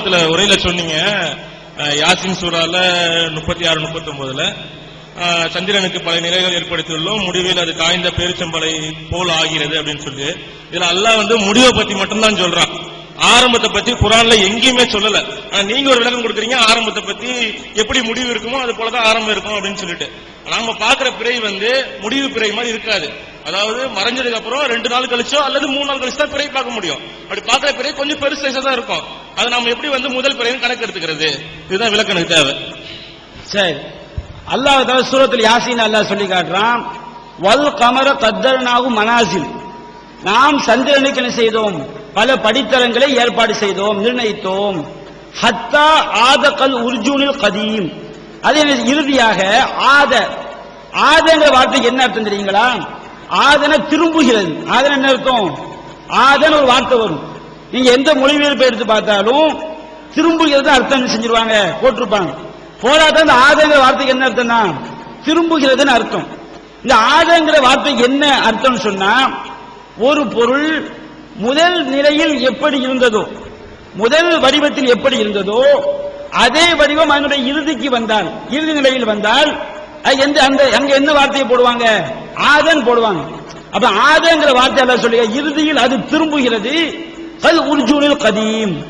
ஆரம்பத்துல உரையில சொன்னீங்க. யாசின் சூறால முப்பத்தி ஆறு முப்பத்தி ஒன்பதுல சந்திரனுக்கு பல நிலைகள் ஏற்படுத்தியுள்ளோம். முடிவில் அது காய்ந்த பேரிச்சம்பளை போல் ஆகிறது அப்படின்னு சொல்லி இதுல அல்லாஹ் வந்து முடிவை பத்தி மட்டும்தான் சொல்றான். ஆரம்பத்தை பத்தி குரான்ல எங்கேயுமே சொல்லல. ஆனா நீங்க ஒரு விளக்கம் கொடுக்குறீங்க ஆரம்பத்தை பத்தி எப்படி முடிவு இருக்குமோ அது போலதான் ஆரம்பம் இருக்கும் அப்படின்னு சொல்லிட்டு. நாம பாக்குற பிறை வந்து முடிவு பிறை மாதிரி இருக்காது. அதாவது மறைஞ்சதுக்கு அப்புறம் ரெண்டு நாள் கழிச்சோ அல்லது மூணு நாள் கழிச்சு தான் பிறை பார்க்க முடியும். அப்படி பாக்குற பிறை கொஞ்சம் பெருசு தான் இருக்கும். அது நம்ம எப்படி வந்து முதல் பிறைன்னு கணக்கு எடுத்துக்கிறது? இதுதான் விளக்கணுக்கு தேவை. சரி. அல்லாஹ் தஆலா சூரத்தில் யாசின் அல்லாஹ் சொல்லி காட்டுறான் வல் கமர கத்தரனாகும் மனாசில். நாம் சந்திரனுக்கு என்ன செய்தோம் பல படித்தரங்களை ஏற்பாடு செய்தோம் நிர்ணயித்தோம். ஹத்தா ஆத கல் உர்ஜூனில் கதீம். அதே இறுதியாக ஆத ஆதங்கிற வார்த்தைக்கு என்ன அர்த்தம் தெரியுங்களா? ஆதன திரும்புகிறது. ஆதன என்ன அர்த்தம்? ஆதன ஒரு வார்த்தை வரும். நீங்க எந்த மொழிபெயர்ப்பு எடுத்து பார்த்தாலும் திரும்புகிறது அர்த்தம் என்ன செஞ்சிருவாங்க போட்டிருப்பாங்க. போராட்டம் இந்த ஆதங்கிற வார்த்தைக்கு என்ன அர்த்தம்னா திரும்புகிறதுன்னு அர்த்தம். இந்த ஆதங்கிற வார்த்தைக்கு என்ன அர்த்தம் சொன்னா ஒரு பொருள் முதல் நிலையில் எப்படி இருந்ததோ முதல் வடிவத்தில் எப்படி இருந்ததோ அதே வடிவம் அதனுடைய இறுதிக்கு வந்தால் இறுதி நிலையில் வந்தால் அது எந்த அந்த அங்க என்ன வார்த்தையை போடுவாங்க? ஆதன் போடுவாங்க. அப்ப ஆதங்கிற வார்த்தை எல்லாம் சொல்லுங்க இறுதியில் அது திரும்புகிறது கல் உர்ஜூனில் கதீம்.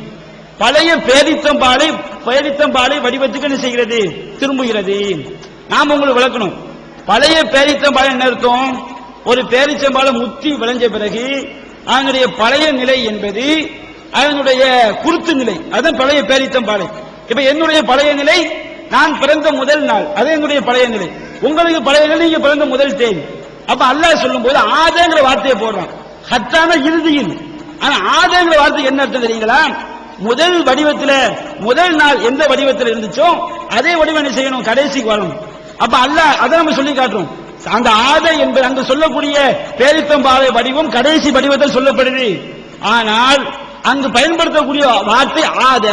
பழைய பேரித்தம்பாலை பேரித்தம்பாலை வடிவத்துக்கு என்ன செய்கிறது? திரும்புகிறது. நாம் உங்களுக்கு விளக்கணும். பழைய பேரித்தம்பாலை என்ன அர்த்தம்? ஒரு பேரிச்சம்பாலை முத்தி விளைஞ்ச பிறகு அதனுடைய பழைய நிலை என்பது அதனுடைய குருத்து நிலை. அதுதான் பழைய பேரித்தம்பாலை இப்ப என்னுடைய பழைய நிலை நான் பிறந்த முதல் நாள். அது என்னுடைய பழைய நிலை. உங்களுக்கு பழைய நிலை நீங்க பிறந்த முதல் தேதி. அப்ப அல்லாஹ் சொல்லும் போது ஆதங்கிற வார்த்தையை போடுறான். ஹத்தான இறுதியில் ஆனா ஆதங்கிற வார்த்தை என்ன அர்த்தம் தெரியுங்களா? முதல் வடிவத்துல முதல் நாள் எந்த வடிவத்தில் இருந்துச்சோ அதே வடிவம் என்ன செய்யணும்? கடைசிக்கு வரணும். அப்ப அல்லாஹ் அதை நம்ம சொல்லி காட்டுறோம். அந்த ஆதை என்பது அங்கு சொல்லக்கூடிய பேரித்தம்பாவை வடிவம் கடைசி வடிவத்தில் சொல்லப்படுது. ஆனால் அங்கு பயன்படுத்தக்கூடிய வார்த்தை ஆத.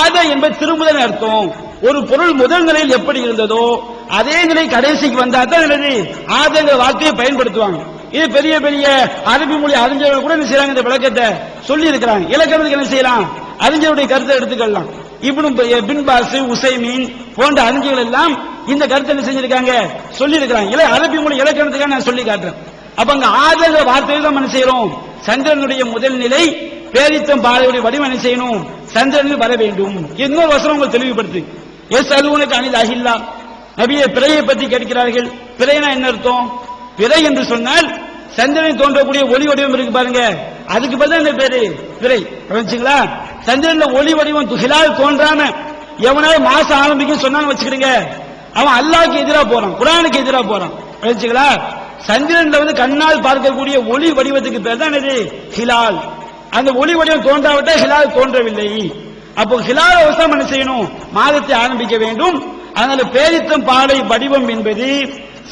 ஆத என்பது திரும்புதல் அர்த்தம். ஒரு பொருள் முதல் நிலையில் எப்படி இருந்ததோ அதே நிலை கடைசிக்கு வந்தா தான் என்னது ஆதங்கிற வார்த்தையை பயன்படுத்துவாங்க. இது பெரிய பெரிய அரபி மொழி அறிஞர்கள் கூட என்ன செய்யறாங்க இந்த விளக்கத்தை சொல்லி இருக்கிறாங்க. இலக்கணத்துக்கு என்ன செய்யலாம்? அறிஞருடைய கருத்தை எடுத்துக்கலாம் இப்னு பின்பாஸ் உசைமீன் போன்ற அறிஞர்கள் எல்லாம் இந்த கருத்தை என்ன செஞ்சிருக்காங்க? சொல்லி இருக்கிறாங்க. இல்ல அரபி மொழி இலக்கணத்துக்காக நான் சொல்லி காட்டுறேன். அப்ப அங்க ஆதங்க வார்த்தையை நம்ம என்ன செய்யறோம் சந்திரனுடைய முதல் நிலை பேரித்தம் பாலையுடைய வடிவம் என்ன செய்யணும்? சந்திரனில் வர வேண்டும். இன்னொரு வசனம் உங்களுக்கு தெளிவுபடுத்து. எஸ் அலுவனுக்கு அனில் அகில்லா. நபியை பிறையை பற்றி கேட்கிறார்கள். பிறைனா என்ன அர்த்தம்? பிறை என்று சொன்னால் சந்திரன் தோன்றக்கூடிய ஒளி வடிவம் இருக்கு பாருங்க. அதுக்கு பதில் என்ன பேரு? பிறை புரிஞ்சுங்களா? சந்திரன்ல ஒளி வடிவம் ஹிலால் தோன்றாம எவனாவது மாசம் ஆரம்பிக்கும் சொன்னான்னு வச்சுக்கிறீங்க அவன் அல்லாவுக்கு எதிராக போறான் குரானுக்கு எதிராக போறான். புரிஞ்சுங்களா? சந்திரன்ல வந்து கண்ணால் பார்க்கக்கூடிய ஒளி வடிவத்துக்கு பேர் தான் இது ஹிலால். அந்த ஒளி வடிவம் தோன்றாவிட்டா ஹிலால் தோன்றவில்லை. அப்போ ஹிலால் அவசரம் என்ன செய்யணும்? மாதத்தை ஆரம்பிக்க வேண்டும். அதனால பேரித்தம் பாலை வடிவம் என்பது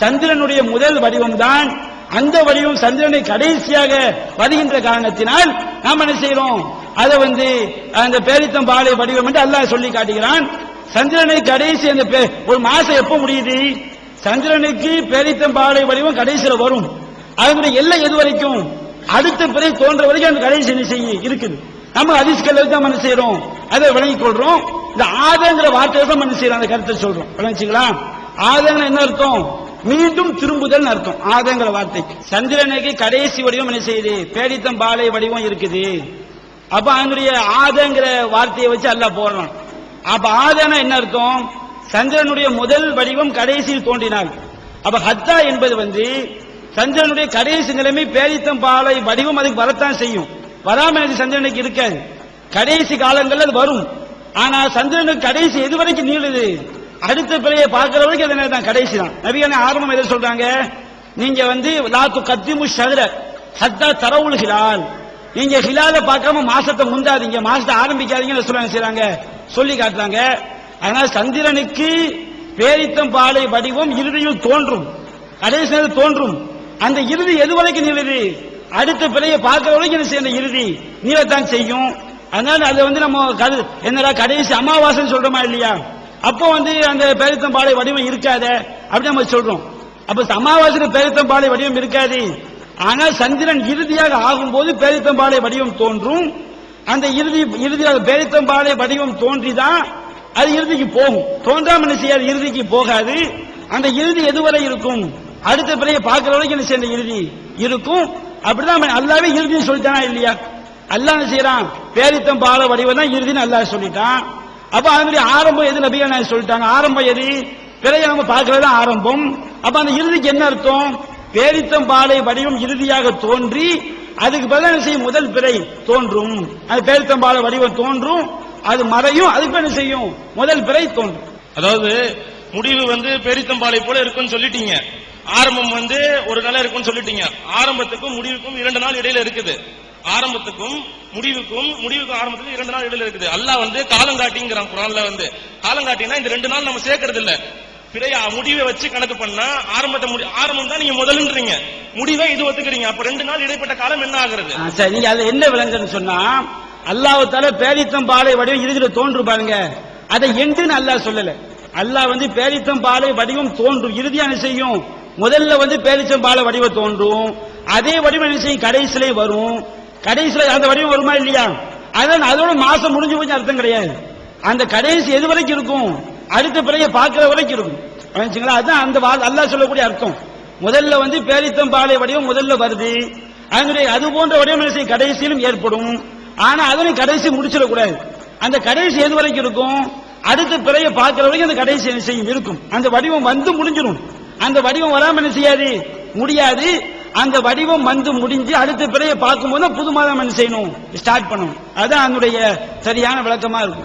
சந்திரனுடைய முதல் வடிவம் தான் அந்த வடிவம் சந்திரனை கடைசியாக வருகின்ற காரணத்தினால் நாம் என்ன செய்யறோம் அதை வந்து அந்த பேரித்தம் பாலை வடிவம் என்று அல்லாஹ் சொல்லி காட்டுகிறான். சந்திரனை கடைசி அந்த பே- ஒரு மாசம் எப்ப முடியுது? சந்திரனுக்கு பேரித்தம் பாலை வடிவம் கடைசியில் வரும். அதனுடைய எல்லை எது வரைக்கும்? அடுத்த பிறை தோன்ற வரைக்கும் அந்த கடைசி என்ன செய்ய இருக்குது. நம்ம அதிர்ஷ்கள் தான் என்ன செய்யறோம் அதை விளங்கிக் கொள்றோம் இந்த ஆதங்கிற வார்த்தை தான் என்ன செய்யறோம் அந்த கருத்தை சொல்றோம் விளங்கிச்சுங்களா ஆதங்கிற என்ன அர்த்தம்? மீண்டும் திரும்புதல் அர்த்தம். ஆதங்கிற வார்த்தை. சந்திரனுக்கு கடைசி வடிவம் என்ன செய்யுது? பேடித்தம் பாலை வடிவம் இருக்குது. அப்ப அதனுடைய ஆதங்கிற வார்த்தையை வச்சு அல்ல போடுறான். அப்ப ஆதனா என்ன அர்த்தம்? சந்திரனுடைய முதல் வடிவம் கடைசியில் தோன்றினார் அப்ப ஹத்தா என்பது வந்து சந்திரனுடைய கடைசி நிலைமை பேரித்தம் பாலை வடிவம் அதுக்கு வரத்தான் செய்யும். வராம அது சந்திரனுக்கு இருக்காது. கடைசி காலங்கள் அது வரும். ஆனா சந்திரனுக்கு கடைசி எது வரைக்கும் நீளுது? அடுத்த பிழையை பார்க்கிற வரைக்கும் அது தான் கடைசி தான். நபியான ஆரம்பம் எதை சொல்றாங்க? நீங்க வந்து லாத்து கத்திமு சதுர ஹத்தா தரவுல் ஹிலால். நீங்க ஹிலால பார்க்காம மாசத்தை முந்தாதீங்க. மாசத்தை ஆரம்பிக்காதீங்கன்னு சொல்றாங்க செய்றாங்க? சொல்லி காட்டுறாங்க. அதனால சந்திரனுக்கு பேரித்தம் பாலை வடிவம் இறுதியில் தோன்றும். கடைசி நேரம் தோன்றும். அந்த இறுதி எது வரைக்கும் நீளுது அடுத்த பிழையை பார்க்கிற வரைக்கும் என்ன செய்யும் இறுதி நீளத்தான் செய்யும். அதனால அதை வந்து நம்ம என்னடா கடைசி அமாவாசைன்னு சொல்றோமா இல்லையா? அப்போ வந்து அந்த பேரித்தம்பாளை வடிவம் இருக்காத அப்படின்னு நம்ம சொல்றோம். அப்ப அமாவாசை பேரித்தம்பாளை வடிவம் இருக்காது. ஆனால் சந்திரன் இறுதியாக ஆகும்போது பேரித்தம்பாளை வடிவம் தோன்றும். அந்த இறுதி இறுதி பேரித்தம்பாளை வடிவம் தோன்றிதான் அது இறுதிக்கு போகும். தோன்றாம என்ன செய்யாது? இறுதிக்கு போகாது. அந்த இறுதி எதுவரை இருக்கும்? அடுத்த பிறையை பார்க்கிற வரைக்கும் என்ன செய்ய இறுதி இருக்கும். அப்படிதான் அல்லாவே இறுதின்னு சொல்லிட்டானா இல்லையா? அல்லா என்ன செய்யறான்? பேரித்தம் பால வடிவம் தான் இறுதின்னு அல்லா சொல்லிட்டான். அப்ப அது மாதிரி ஆரம்பம் எது நபிகள் நாயகம் சொல்லிட்டாங்க? ஆரம்பம் எது? பிறையை நம்ம பார்க்கறது தான் ஆரம்பம். அப்ப அந்த இறுதிக்கு என்ன அர்த்தம்? பேரித்தம் பாலை வடிவம் இறுதியாக தோன்றி அதுக்கு பதிலாக என்ன செய்யும்? முதல் பிறை தோன்றும். அது பேரித்தம் பாலை வடிவம் தோன்றும் அது மறையும் அதுக்கு என்ன செய்யும்? முதல் பிறை தோன்றும். அதாவது முடிவு வந்து பேரித்தம்பாலை போல இருக்குன்னு சொல்லிட்டீங்க. ஆரம்பம் வந்து ஒரு நாள் இருக்குன்னு சொல்லிட்டீங்க. ஆரம்பத்துக்கும் முடிவுக்கும் இரண்டு நாள் இடையில இருக்குது. ஆரம்பத்துக்கும் முடிவுக்கும் முடிவுக்கும் ஆரம்பத்துக்கும் இரண்டு நாள் இடையில இருக்குது. அல்லாஹ் வந்து காலங்காட்டிங்கிறான் குரான்ல வந்து. காலங்காட்டினா இந்த ரெண்டு நாள் நம்ம சேர்க்கறது இல்ல. பிறைய முடிவை வச்சு கணக்கு பண்ணா ஆரம்பத்தை முடி ஆரம்பம் தான் நீங்க முதலுன்றீங்க. முடிவை இது ஒத்துக்கிறீங்க. அப்ப ரெண்டு நாள் இடைப்பட்ட காலம் என்ன ஆகுறது? சரி நீங்க அது என்ன விளங்குன்னு சொன்னா அல்லாஹ்வுத்தால பேரித்தம் பாலை வடிவம் இறுதியில தோன்று பாருங்க. அதை எண்டுன்னு அல்லாஹ் சொல்லல. அல்லாஹ் வந்து பேரித்தம் பாலை வடிவம் தோன்றும் இறுதியான செய்யும்? முதல்ல வந்து பேரித்தம் பாலை வடிவம் தோன்றும். அதே வடிவம் என்ன செய்யும்? கடைசியிலே வரும். கடைசியில அந்த வடிவம் வருமா இல்லையா? அதான் அதோட மாசம் முடிஞ்சு போச்சு அர்த்தம் கிடையாது. அந்த கடைசி எது வரைக்கும் இருக்கும்? அடுத்த பிறகு பார்க்கிற வரைக்கும் இருக்கும். புரிஞ்சுங்களா? அதுதான் அந்த வா- அல்லாஹ் சொல்லக்கூடிய அர்த்தம். முதல்ல வந்து பேரித்தம் பாலை வடிவம் முதல்ல வருது. அதனுடைய அது போன்ற வடிவம் என்ன செய்யும்? கடைசியிலும் ஏற்படும். ஆனா அதனை கடைசி முடிச்சிடக்கூடாது. அந்த கடைசி எது வரைக்கும் இருக்கும்? அடுத்த பிறைய பார்க்கிற வரைக்கும் அந்த கடைசி என்ன செய்யும்? இருக்கும். அந்த வடிவம் வந்து முடிஞ்சிடும். அந்த வடிவம் வராம என்ன செய்யாது? முடியாது. அந்த வடிவம் வந்து முடிஞ்சு அடுத்த பிறைய பார்க்கும்போது போது புது மாதம் என்ன செய்யணும்? ஸ்டார்ட் பண்ணணும். அதுதான் அதனுடைய சரியான விளக்கமா இருக்கும்.